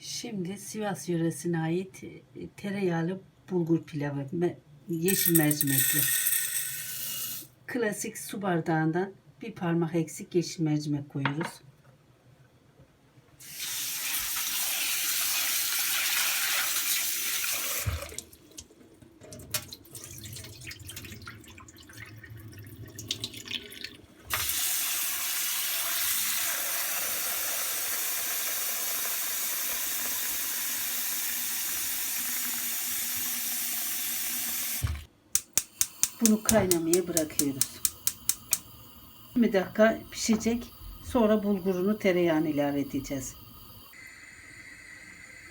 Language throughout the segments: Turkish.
Şimdi Sivas yöresine ait e, tereyağlı bulgur pilavı, yeşil mercimekli. Klasik su bardağından bir parmak eksik yeşil mercimek koyuyoruz. Bunu kaynamaya bırakıyoruz. 20 dakika pişecek. Sonra bulgurunu tereyağını ilave edeceğiz.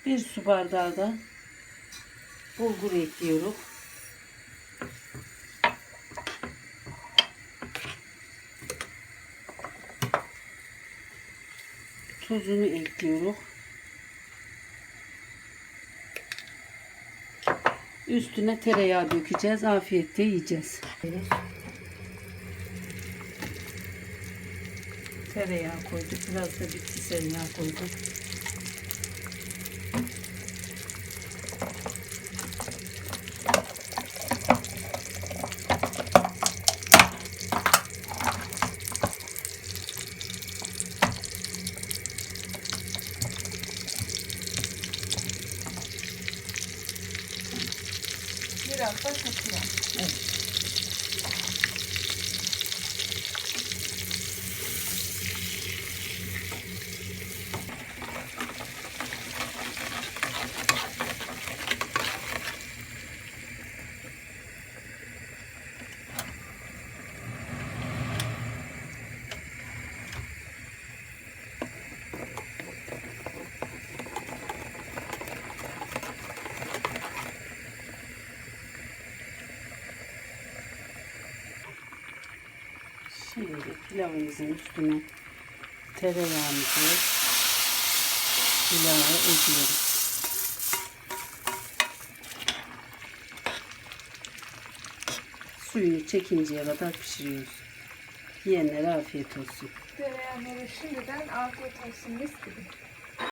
Bir su bardağı da bulgur ekliyoruz. Tuzunu ekliyoruz. Üstüne tereyağı dökeceğiz. Afiyetle yiyeceğiz. Tereyağı koyduk. Biraz da bitki tereyağı koyduk. Biraz da katıyorum. Evet. Şimdi pilavımızın üstüne tereyağımızı ilave ediyoruz. Suyunu çekinceye kadar pişiriyoruz. Yiyenlere afiyet olsun. Tereyağları şimdiden afiyet olsun mis gibi.